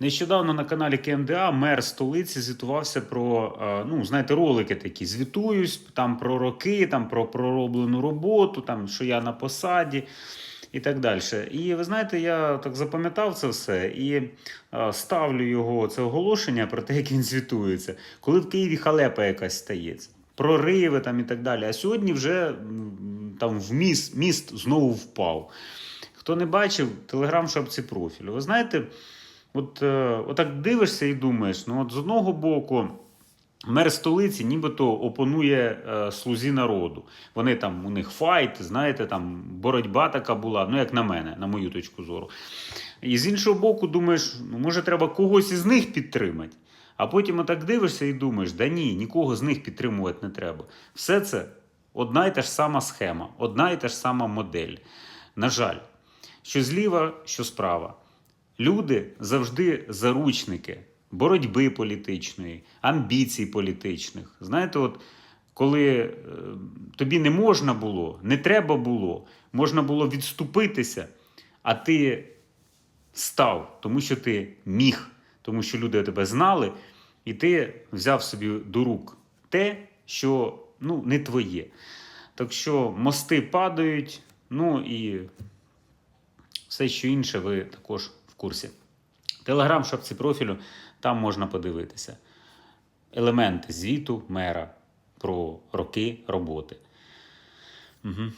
Нещодавно на каналі КМДА мер столиці звітувався про, е, ну, знаєте, ролики такі. Звітуюсь там про роки, там про пророблену роботу, там, що я на посаді і так далі. І ви знаєте, я так запам'ятав це все і е, ставлю його це оголошення про те, як він звітується, коли в Києві халепа якась стається. Прориви там і так далі. А сьогодні вже там в міст, міст знову впав. Хто не бачив, телеграм шапці профілю. Ви знаєте, от, е, отак дивишся і думаєш, ну от з одного боку. Мер столиці нібито опонує е, слузі народу. Вони там, у них файт, знаєте, там боротьба така була, ну як на мене, на мою точку зору. І з іншого боку, думаєш, ну може треба когось із них підтримати. А потім отак дивишся і думаєш, да ні, нікого з них підтримувати не треба. Все це одна і та ж сама схема, одна і та ж сама модель. На жаль, що зліва, що справа. Люди завжди заручники боротьби політичної, амбіцій політичних. Знаєте, от коли е, тобі не можна було, не треба було, можна було відступитися, а ти став, тому що ти міг, тому що люди тебе знали, і ти взяв собі до рук те, що ну, не твоє. Так що мости падають, ну і все, що інше, ви також курсі. Телеграм шапці профілю, там можна подивитися. Елементи звіту мера про роки роботи. Угу.